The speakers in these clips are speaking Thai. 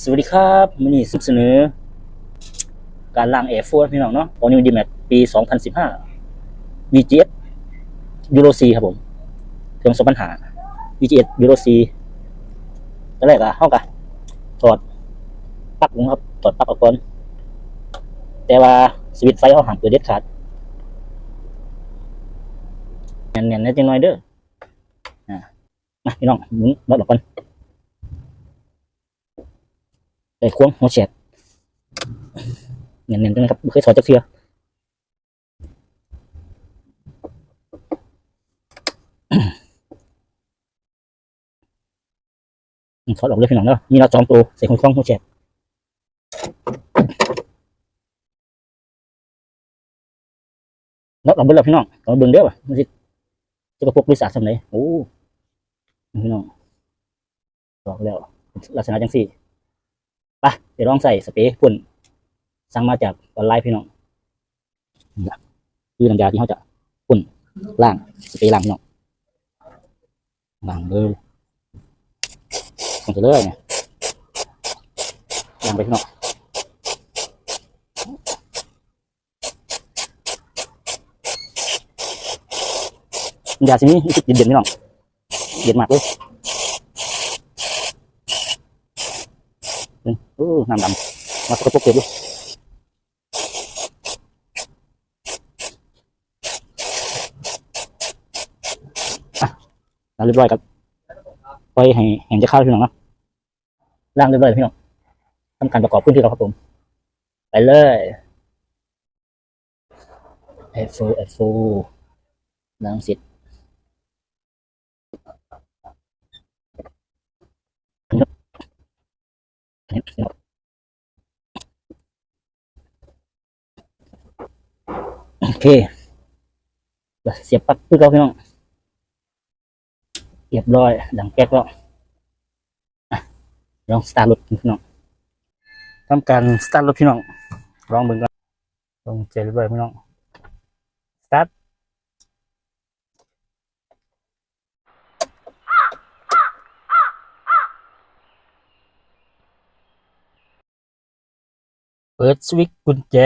สวัสดีครับมินี่สุดเสนอ การล้างแอร์โฟร์พี่น้องเนาะ All New D-Max ปี 2015 VGS Euro C ครับผมเครื่องสองปัญหา VGS Euro C ตอนแรกอะห้องกะถอดปลั๊กลงครับถอดปลั๊กออกก่อนแต่ว่าสวิตช์ไฟเขาหันเปิดเด็ดขาดเนียนๆนิดจังหน่อยเด้ออ่ามาพี่น้องหมุนรถออกก่อน ไอ้ควงหัวแฉกเนียนๆจังนะครับเคยสอนจักเทืออืมถอดออกเลยพี่น้องเนาะนี่เราจอมตัวใส่ควงควงหัวแฉกแล้วเราเบิ่งแล้วพี่น้องเราเบิ่งเด้อวะมันสิจะกระพกวิสาสำไหนโอ้พี่น้องบอกแล้วลักษณะจังสี่ ไปเดี๋ยวลองใส่สเปรย์พ่นสั่งมาจากออนไลน์พี่น้องนี่ละคือน้ำยาที่เขาจะพ่นล่างสเปรย์ล่างพี่น้องล่างเลยมันจะเลยเนี่ยล่างไปพี่น้องน้ำยาสินี้รู้สึกเย็นๆพี่น้องเย็นมากเลย โอ้น้ำดำมาสกปรกเกินเลยล้าเรียบร้อยครับปล่อยให้แห้งจะเข้าพี่น้องนะล้างเรียบร้อยพี่น้องทำการประกอบพื้นที่เราครับผม ไปเลยเอฟโฟเอฟโฟล้างเสร็จโอเคเสียบปลั๊กพื้นเราพี่น้องเรียบร้อยดังแก๊กแล้วอะลองสตาร์ทรถพี่น้องทำการสตาร์ทรถพี่น้องลองเบิ่งก่อนลองเจเรียบร้อยพี่น้องสตาร์ทเปิดสวิตช์กุญแจ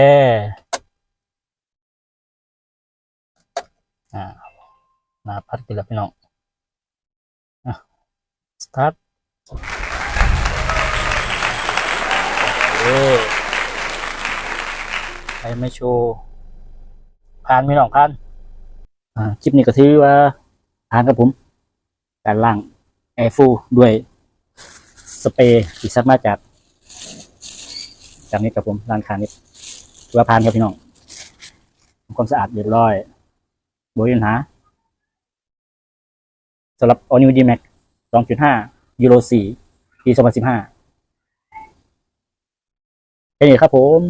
อ่าหน้าพัดไปแล้วพี่น้องสตาร์ทเอ้ใครไม่โชว์ผ่านไม่หรอกผ่านอ่าคลิปนี้ก็ถือว่าผ่านครับผมการล่างแอร์ฟูด้วยสเปรย์ที่ซักมาจากจากนี้ครับผมร้านค้านี้ถือว่าผ่านครับพี่น้องทำความสะอาดเรียบร้อย บริปัญหาสำหรับ All New D-Max 2.5 Euro 4 ปี 2015แค่นี้ครับผม